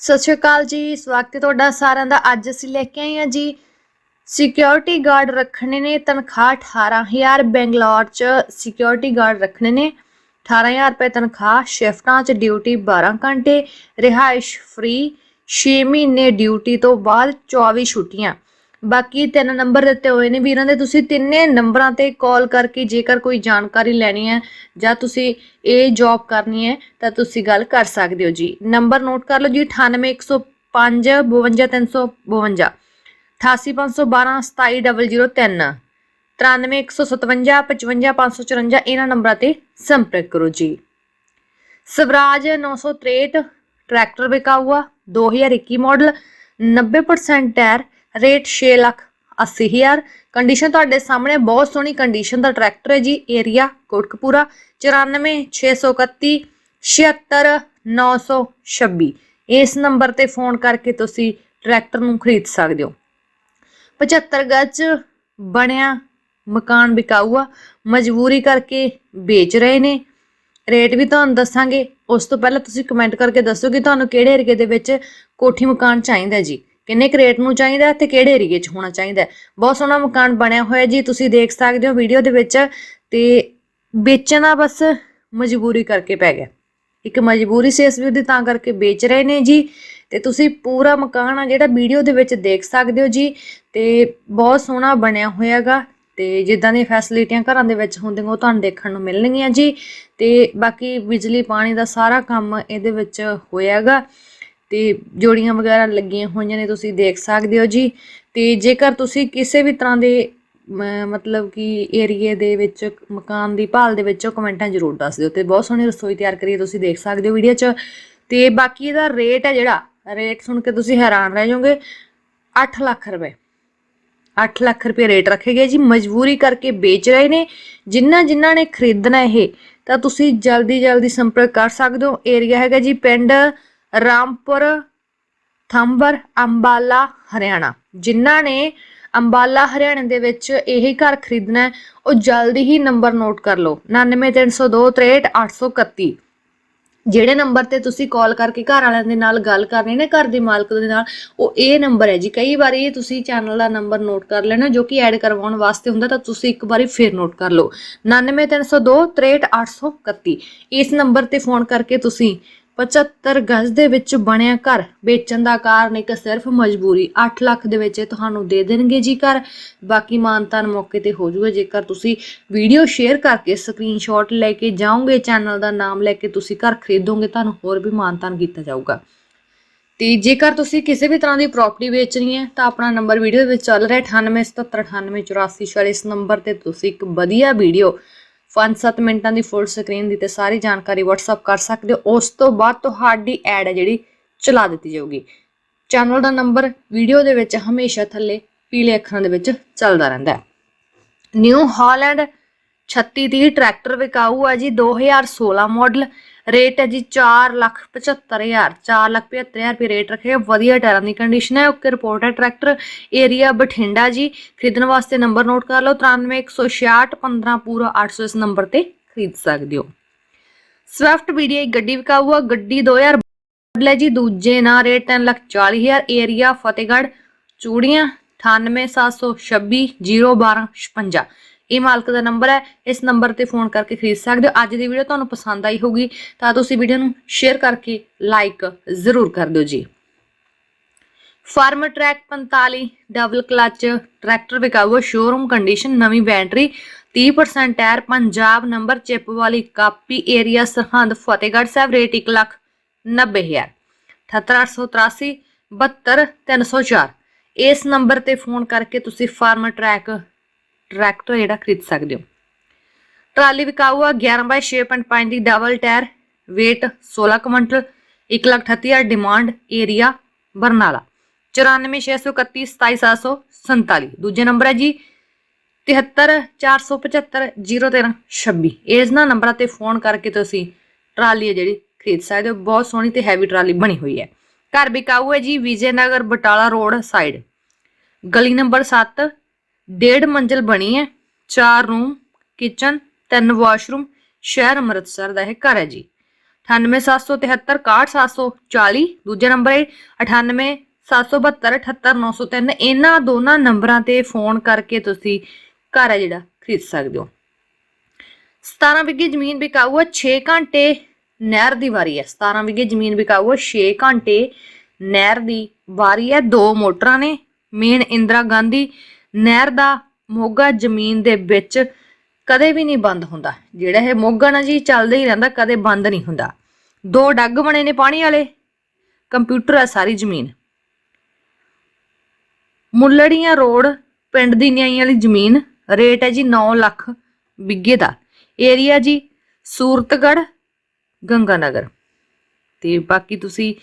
ਸਤਿ ਸ਼੍ਰੀ ਅਕਾਲ ਜੀ। ਸਵਾਗਤ ਹੈ ਤੁਹਾਡਾ ਸਾਰਿਆਂ ਦਾ ਅੱਜ ਅਸੀਂ ਲੈ ਕੇ ਆਏ ਹਾਂ ਜੀ। ਸਿਕਿਉਰਿਟੀ ਗਾਰਡ ਰੱਖਣੇ ਨੇ, ਤਨਖਾਹ 18000 ਬੈਂਗਲੌਰ ਚ ਸਿਕਿਉਰਿਟੀ ਗਾਰਡ ਰੱਖਣੇ ਨੇ। 18000 ਰੁਪਏ ਤਨਖਾਹ ਸ਼ਿਫਟਾਂ ਚ ਡਿਊਟੀ 12 ਘੰਟੇ, ਰਿਹਾਇਸ਼ ਫ੍ਰੀ 6 ਮਹੀਨੇ ਡਿਊਟੀ ਤੋਂ ਬਾਅਦ 24 ਛੁੱਟੀਆਂ। ਬਾਕੀ ਤਿੰਨ ਨੰਬਰ ਦਿੱਤੇ ਹੋਏ ਨੇ। ਵੀਰਾਂ ਦੇ ਤੁਸੀਂ ਤਿੰਨੇ ਨੰਬਰਾਂ ਤੇ ਕਾਲ ਕਰਕੇ ਜੇਕਰ ਕੋਈ ਜਾਣਕਾਰੀ ਲੈਣੀ ਹੈ ਜਾਂ ਤੁਸੀਂ ਇਹ ਜੌਬ ਕਰਨੀ ਹੈ, ਤਾਂ ਤੁਸੀਂ ਗੱਲ ਕਰ ਸਕਦੇ ਹੋ ਜੀ। ਨੰਬਰ ਨੋਟ ਕਰ ਲਓ ਜੀ 98105 52352 88512 27003 93157 55554 ਇਹਨਾਂ ਨੰਬਰਾਂ ਤੇ ਸੰਪਰਕ ਕਰੋ ਜੀ। ਸਵਰਾਜ 963 ਟਰੈਕਟਰ ਵਿਕਾ ਹੁਆ 2021 model 90% tyre rate 6 lakh 80000 condition ਤੁਹਾਡੇ ਸਾਹਮਣੇ ਬਹੁਤ ਸੋਹਣੀ ਕੰਡੀਸ਼ਨ ਦਾ ਟਰੈਕਟਰ ਹੈ ਜੀ ਏਰੀਆ ਕੋਟਕਪੂਰਾ 94631 76926 ਇਸ ਨੰਬਰ ਤੇ ਫੋਨ ਕਰਕੇ ਤੁਸੀਂ ਟਰੈਕਟਰ ਨੂੰ ਖਰੀਦ ਸਕਦੇ ਹੋ। 75 ਗੱਜ ਬਣਿਆ, ਮਕਾਨ ਵਿਕਾਊਆ, ਮਜਬੂਰੀ ਕਰਕੇ ਵੇਚ ਰਹੇ ਨੇ। ਰੇਟ ਵੀ ਤੁਹਾਨੂੰ ਦੱਸਾਂਗੇ, ਉਸ ਤੋਂ ਪਹਿਲਾਂ ਤੁਸੀਂ ਕਮੈਂਟ ਕਰਕੇ ਦੱਸੋ ਕਿ ਤੁਹਾਨੂੰ ਕਿਹੜੇ ਏਰੀਏ ਦੇ ਵਿੱਚ ਕੋਠੀ ਮਕਾਨ ਚਾਹੀਦਾ ਜੀ। ਕਿੰਨੇ ਕੁ ਰੇਟ ਨੂੰ ਚਾਹੀਦਾ ਹੈ ਤੇ ਕਿਹੜੇ ਏਰੀਏ 'ਚ ਹੋਣਾ ਚਾਹੀਦਾ? ਬਹੁਤ ਸੋਹਣਾ ਮਕਾਨ ਬਣਿਆ ਹੋਇਆ ਜੀ, ਤੁਸੀਂ ਦੇਖ ਸਕਦੇ ਹੋ ਵੀਡੀਓ ਦੇ ਵਿੱਚ ਤੇ ਵੇਚਣਾ ਬਸ ਮਜਬੂਰੀ ਕਰਕੇ ਪੈ ਗਿਆ। ਇੱਕ ਮਜਬੂਰੀ ਸੀ ਇਸ ਵੀ ਉਹਦੀ ਤਾਂ ਕਰਕੇ ਵੇਚ ਰਹੇ ਨੇ ਜੀ। ਤੇ ਤੁਸੀਂ ਪੂਰਾ ਮਕਾਨ ਆ ਜਿਹੜਾ ਵੀਡੀਓ ਦੇ ਵਿੱਚ ਦੇਖ ਸਕਦੇ ਹੋ ਜੀ ਤੇ ਬਹੁਤ ਸੋਹਣਾ ਬਣਿਆ ਹੋਇਆਗਾ ਤੇ ਜਿੱਦਾਂ ਦੀਆਂ ਫੈਸਿਲਿਟੀਆਂ ਘਰਾਂ ਦੇ ਵਿੱਚ ਹੁੰਦੀਆਂ, ਉਹ ਤੁਹਾਨੂੰ ਦੇਖਣ ਨੂੰ ਮਿਲਣਗੀਆਂ ਜੀ। ਤੇ ਬਾਕੀ ਬਿਜਲੀ, ਪਾਣੀ ਦਾ ਸਾਰਾ ਕੰਮ ਇਹਦੇ ਵਿੱਚ ਹੋਇਆਗਾ। ਤੇ ਜੋੜੀਆਂ ਵਗੈਰਾ ਲੱਗੀਆਂ ਹੋਈਆਂ ਨੇ, ਤੁਸੀਂ ਦੇਖ ਸਕਦੇ ਹੋ ਜੀ। ਤੇ ਜੇਕਰ ਤੁਸੀਂ ਕਿਸੇ ਵੀ ਤਰ੍ਹਾਂ ਦੇ ਮਤਲਬ ਕਿ ਏਰੀਏ ਦੇ ਵਿੱਚ, ਮਕਾਨ ਦੀ ਭਾਲ ਦੇ ਵਿੱਚ ਕਮੈਂਟਾਂ ਜ਼ਰੂਰ ਦੱਸ ਦਿਓ ਤੇ ਬਹੁਤ ਸੋਹਣੀ ਰਸੋਈ ਤਿਆਰ ਕਰੀ ਤੁਸੀਂ ਦੇਖ ਸਕਦੇ ਹੋ ਵੀਡੀਓ 'ਚ। ਤੇ ਬਾਕੀ ਇਹਦਾ ਰੇਟ ਹੈ ਜਿਹੜਾ, ਰੇਟ ਸੁਣ ਕੇ ਤੁਸੀਂ ਹੈਰਾਨ ਰਹਿ ਜਾਓਗੇ 8 ਲੱਖ ਰੁਪਏ। 8 ਲੱਖ ਰੁਪਏ ਰੇਟ ਰੱਖੇ ਗਏ ਜੀ, ਮਜਬੂਰੀ ਕਰਕੇ ਵੇਚ ਰਹੇ ਨੇ। ਜਿਨ੍ਹਾਂ ਜਿਨ੍ਹਾਂ ਨੇ ਖਰੀਦਣਾ ਇਹ, ਤਾਂ ਤੁਸੀਂ ਜਲਦੀ ਜਲਦੀ ਸੰਪਰਕ ਕਰ ਸਕਦੇ ਹੋ। ਏਰੀਆ ਹੈਗਾ ਜੀ ਪਿੰਡ ਰਾਮਪੁਰ ਥੰਬਰ ਅੰਬਾਲਾ ਹਰਿਆਣਾ। ਜਿਨ੍ਹਾਂ ਨੇ ਅੰਬਾਲਾ ਹਰਿਆਣਾ ਦੇ ਵਿੱਚ ਇਹ ਘਰ ਖਰੀਦਣਾ ਹੈ, ਉਹ ਜਲਦੀ ਹੀ ਨੰਬਰ ਨੋਟ ਕਰ ਲਓ। 9930263831 ਜਿਹੜੇ ਨੰਬਰ ਤੇ ਤੁਸੀਂ ਕਾਲ ਕਰਕੇ ਘਰ ਵਾਲਿਆਂ ਦੇ ਨਾਲ ਗੱਲ ਕਰਨੀ ਨੇ ਘਰ ਦੇ ਮਾਲਕ ਦੇ ਨਾਲ ਉਹ ਇਹ ਨੰਬਰ ਹੈ ਜੀ। ਕਈ ਵਾਰੀ ਤੁਸੀਂ ਚੈਨਲ ਦਾ ਨੰਬਰ ਨੋਟ ਕਰ ਲੈਣਾ ਜੋ ਕਿ ਐਡ ਕਰਵਾਉਣ ਵਾਸਤੇ ਹੁੰਦਾ ਤਾਂ ਤੁਸੀਂ ਇੱਕ ਵਾਰੀ ਫਿਰ ਨੋਟ ਕਰ ਲਓ। 9930263831 ਇਸ ਨੰਬਰ ਤੇ ਫੋਨ ਕਰਕੇ ਤੁਸੀਂ 75 ਗਜ਼ ਦੇ ਵਿੱਚ ਬਣਿਆ ਘਰ। ਵੇਚਣ ਦਾ ਕਾਰਨ ਇੱਕ ਸਿਰਫ ਮਜਬੂਰੀ। 8 ਲੱਖ ਦੇ ਵਿੱਚ ਤੁਹਾਨੂੰ ਦੇ ਦੇਣਗੇ ਜੀ ਘਰ। ਬਾਕੀ ਮਾਨਤਾਨ ਮੌਕੇ ਤੇ ਹੋ ਜਾਊਗਾ ਜੇਕਰ ਤੁਸੀਂ ਵੀਡੀਓ ਸ਼ੇਅਰ ਕਰਕੇ ਸਕਰੀਨਸ਼ਾਟ ਲੈ ਕੇ ਜਾਓਗੇ, ਚੈਨਲ ਦਾ ਨਾਮ ਲੈ ਕੇ ਤੁਸੀਂ ਘਰ ਖਰੀਦੋਗੇ, ਤੁਹਾਨੂੰ ਹੋਰ ਵੀ ਮਾਨਤਾਨ ਕੀਤਾ ਜਾਊਗਾ। ਤੇ ਜੇਕਰ ਤੁਸੀਂ ਕਿਸੇ ਵੀ ਤਰ੍ਹਾਂ ਦੀ ਪ੍ਰਾਪਰਟੀ ਵੇਚਣੀ ਹੈ, ਤਾਂ ਆਪਣਾ ਨੰਬਰ ਵੀਡੀਓ ਵਿੱਚ ਚੱਲ ਰਿਹਾ 9877988446 ਇਸ ਨੰਬਰ ਤੇ ਤੁਸੀਂ ਇੱਕ ਵਧੀਆ ਵੀਡੀਓ 5-7 ਮਿੰਟਾਂ ਦੀ ਫੁੱਲ ਸਕਰੀਨ ਦੀ ਤੇ ਸਾਰੀ ਜਾਣਕਾਰੀ WhatsApp ਕਰ ਸਕਦੇ ਹੋ। ਉਸ ਤੋਂ ਬਾਅਦ ਤੁਹਾਡੀ ਐਡ ਹੈ ਜਿਹੜੀ, ਚਲਾ ਦਿੱਤੀ ਜਾਊਗੀ। ਚੈਨਲ ਦਾ ਨੰਬਰ ਵੀਡੀਓ ਦੇ ਵਿੱਚ ਹਮੇਸ਼ਾ ਥੱਲੇ ਪੀਲੇ ਅੱਖਰਾਂ ਦੇ ਵਿੱਚ ਚੱਲਦਾ ਰਹਿੰਦਾ ਹੈ। ਨਿਊ ਹਾਲੈਂਡ 3630 ਟਰੈਕਟਰ ਵਿਕਾਊ ਹੈ ਜੀ 2016 ਮਾਡਲ ਰੇਟ ਹੈ ਜੀ 475000 475000 ਰੁਪਏ ਰੇਟ ਰੱਖਿਆ ਵਧੀਆ ਟਾਇਰਾਂ ਦੀ ਕੰਡੀਸ਼ਨ ਹੈ। ਓਕੇ ਰਿਪੋਰਟ ਹੈ ਟਰੈਕਟਰ ਏਰੀਆ ਬਠਿੰਡਾ ਜੀ। ਖਰੀਦਣ ਵਾਸਤੇ ਨੰਬਰ ਨੋਟ ਕਰ ਲਓ। 93166 15 ਪੂਰਾ 800 ਇਸ ਨੰਬਰ ਤੇ ਖਰੀਦ ਸਕਦੇ ਹੋ। ਸਵਿਫਟ ਵੀਡੀਆਈ ਗੱਡੀ ਵਿਕਾਊ ਆ ਗੱਡੀ 2000 ਮਾਡਲ ਜੀ। ਦੂਜੇ ਨਾਂ ਰੇਟ 340000 ਏਰੀਆ ਫਤਿਹਗੜ੍ਹ, ਚੂੜੀਆਂ 98726 01256 ਇਹ ਮਾਲਕ ਦਾ ਨੰਬਰ ਹੈ, ਇਸ ਨੰਬਰ ਤੇ ਫੋਨ ਕਰਕੇ ਖਰੀਦ ਸਕਦੇ ਹੋ। ਅੱਜ ਦੀ ਵੀਡੀਓ ਤੁਹਾਨੂੰ ਪਸੰਦ ਆਈ ਹੋਗੀ ਤਾਂ ਤੁਸੀਂ ਵੀਡੀਓ ਨੂੰ ਸ਼ੇਅਰ ਕਰਕੇ ਲਾਈਕ ਜ਼ਰੂਰ ਕਰ ਦਿਓ ji. Farmtrac 45 double clutch tractor ਵਿਕਾਊ showroom condition ਨਵੀਂ battery 30% tyre Punjab number chip ਵਾਲੀ copy area Sirhind, Fatehgarh Sahib rate 1 lakh 90000 78883 72304 ਇਸ ਨੰਬਰ ਤੇ ਫੋਨ ਕਰਕੇ ਤੁਸੀਂ ਫਾਰਮ ਟਰੈਕ ਟਰੈਕਟਰ ਜਿਹੜਾ ਖਰੀਦ ਸਕਦੇ ਹੋ। ਟਰਾਲੀ ਵਿਕਾਊ ਆ 11 by 6.5 the double tyre weight 16 quintal 138000 demand area Barnala. 94631 27747 ਦੂਜੇ ਨੰਬਰ ਹੈ ਜੀ 7347501326 ਇਸ ਨਾ ਨੰਬਰਾਂ ਤੇ ਫੋਨ ਕਰਕੇ ਤੁਸੀਂ ਟਰਾਲੀ ਹੈ ਜਿਹੜੀ ਖਰੀਦ ਸਕਦੇ ਹੋ। ਬਹੁਤ ਸੋਹਣੀ ਤੇ ਹੈਵੀ ਟਰਾਲੀ ਬਣੀ ਹੋਈ ਹੈ। ਘਰ ਵਿਕਾਊ ਹੈ ਜੀ ਵਿਜੇ ਨਗਰ ਬਟਾਲਾ ਰੋਡ ਸਾਈਡ ਗਲੀ ਨੰਬਰ 7 ਡੇਢ ਮੰਜ਼ਲ ਬਣੀ ਹੈ। ਚਾਰ ਰੂਮ ਕਿਚਨ ਤਿੰਨ ਵਾਸ਼ਰੂਮ ਸ਼ਹਿਰ ਅੰਮ੍ਰਿਤਸਰ ਦਾ ਇਹ ਘਰ ਹੈ ਜੀ। 98773 ਦੂਜਾ ਨੰਬਰ ਹੈ 9877278903 ਇਹਨਾਂ ਦੋਨਾਂ ਨੰਬਰਾਂ ਤੇ ਫੋਨ ਕਰਕੇ ਤੁਸੀਂ ਘਰ ਹੈ ਜਿਹੜਾ, ਖਰੀਦ ਸਕਦੇ ਹੋ। 17 ਵਿਗੇ ਜ਼ਮੀਨ ਵਿਕਾਊ ਹੈ 6 ਘੰਟੇ ਨਹਿਰ ਦੀ ਵਾਰੀ ਹੈ। 17 ਵਿਗੇ ਜ਼ਮੀਨ ਵਿਕਾਊ ਹੈ 6 ਘੰਟੇ ਨਹਿਰ ਦੀ ਵਾਰੀ ਹੈ। ਦੋ ਮੋਟਰਾਂ ਨੇ ਮੇਨ ਇੰਦਰਾ ਗਾਂਧੀ ਨਹਿਰ ਦਾ ਮੋਗਾ ਜ਼ਮੀਨ ਦੇ ਵਿੱਚ ਕਦੇ ਵੀ ਨਹੀਂ ਬੰਦ ਹੁੰਦਾ। ਜਿਹੜਾ ਇਹ ਮੋਗਾ ਨਾ ਜੀ ਚੱਲਦਾ ਹੀ ਰਹਿੰਦਾ, ਕਦੇ ਬੰਦ ਨਹੀਂ ਹੁੰਦਾ। ਦੋ ਡੱਗ ਬਣੇ ਨੇ ਪਾਣੀ ਵਾਲੇ, ਕੰਪਿਊਟਰ ਆ ਸਾਰੀ ਜ਼ਮੀਨ। ਮੁੱਲੜੀਆਂ ਰੋਡ ਪਿੰਡ ਦੀ ਨਿਆਈ ਵਾਲੀ ਜ਼ਮੀਨ, ਰੇਟ ਹੈ ਜੀ 9 ਲੱਖ ਬਿੱਗੇ ਦਾ। ਏਰੀਆ ਜੀ ਸੂਰਤਗੜ ਗੰਗਾਨਗਰ। ਤੇ ਬਾਕੀ ਤੁਸੀਂ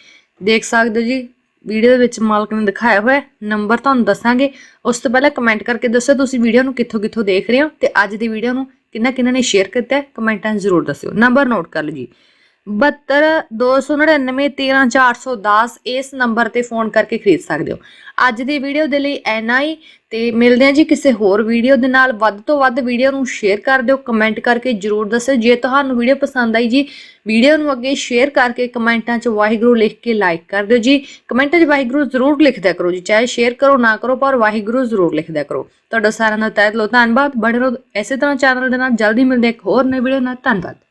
ਦੇਖ ਸਕਦੇ ਹੋ ਜੀ ਵੀਡੀਓ ਦੇ ਵਿੱਚ ਮਾਲਕ ਨੇ ਦਿਖਾਇਆ ਹੋਇਆ ਨੰਬਰ ਤੁਹਾਨੂੰ ਦੱਸਾਂਗੇ। ਉਸ ਤੋਂ ਪਹਿਲਾਂ ਕਮੈਂਟ ਕਰਕੇ ਦੱਸੋ ਤੁਸੀਂ ਵੀਡੀਓ ਨੂੰ ਕਿੱਥੋਂ ਕਿੱਥੋਂ ਦੇਖ ਰਹੇ ਹੋ ਤੇ ਅੱਜ ਦੀ ਵੀਡੀਓ ਨੂੰ ਕਿੰਨਾ ਕਿੰਨਾ ਨੇ ਸ਼ੇਅਰ ਕੀਤਾ ਕਮੈਂਟਾਂ ਜ਼ਰੂਰ ਦੱਸਿਓ। ਨੰਬਰ ਨੋਟ ਕਰ ਲਓ ਜੀ 7229913410 ਇਸ ਨੰਬਰ ਤੇ ਫੋਨ ਕਰਕੇ ਖਰੀਦ ਸਕਦੇ ਹੋ। ਅੱਜ ਦੀ ਵੀਡੀਓ ਦੇ ਲਈ ਐਨਾ ਹੀ। ਤੇ ਮਿਲਦੇ ਹਾਂ ਜੀ ਕਿਸੇ ਹੋਰ ਵੀਡੀਓ ਦੇ ਨਾਲ। ਵੱਧ ਤੋਂ ਵੱਧ ਵੀਡੀਓ ਨੂੰ ਸ਼ੇਅਰ ਕਰ ਦਿਓ, ਕਮੈਂਟ ਕਰਕੇ ਜਰੂਰ ਦੱਸਿਓ। ਜੇ ਤੁਹਾਨੂੰ ਵੀਡੀਓ ਪਸੰਦ ਆਈ ਜੀ, ਵੀਡੀਓ ਨੂੰ ਅੱਗੇ ਸ਼ੇਅਰ ਕਰਕੇ ਕਮੈਂਟਾਂ 'ਚ ਵਾਹਿਗੁਰੂ ਲਿਖ ਕੇ ਲਾਈਕ ਕਰ ਦਿਓ ਜੀ। ਕਮੈਂਟਾਂ 'ਚ ਵਾਹਿਗੁਰੂ ਜ਼ਰੂਰ ਲਿਖਦਿਆ ਕਰੋ ਜੀ। ਚਾਹੇ ਸ਼ੇਅਰ ਕਰੋ, ਨਾ ਕਰੋ, ਪਰ ਵਾਹਿਗੁਰੂ ਜ਼ਰੂਰ ਲਿਖਦਿਆ ਕਰੋ। ਤੁਹਾਡਾ ਸਾਰਿਆਂ ਦਾ ਤਹਿ ਦਿਲੋਂ ਧੰਨਵਾਦ। ਬੜੇ ਰੋ ਐਸੇ ਤਰ੍ਹਾਂ ਚੈਨਲ ਦੇ ਨਾਲ। ਜਲਦੀ ਮਿਲਦੇ ਇੱਕ ਹੋਰ ਨਵੀਂ ਵੀਡੀਓ ਨਾਲ। ਧੰਨਵਾਦ।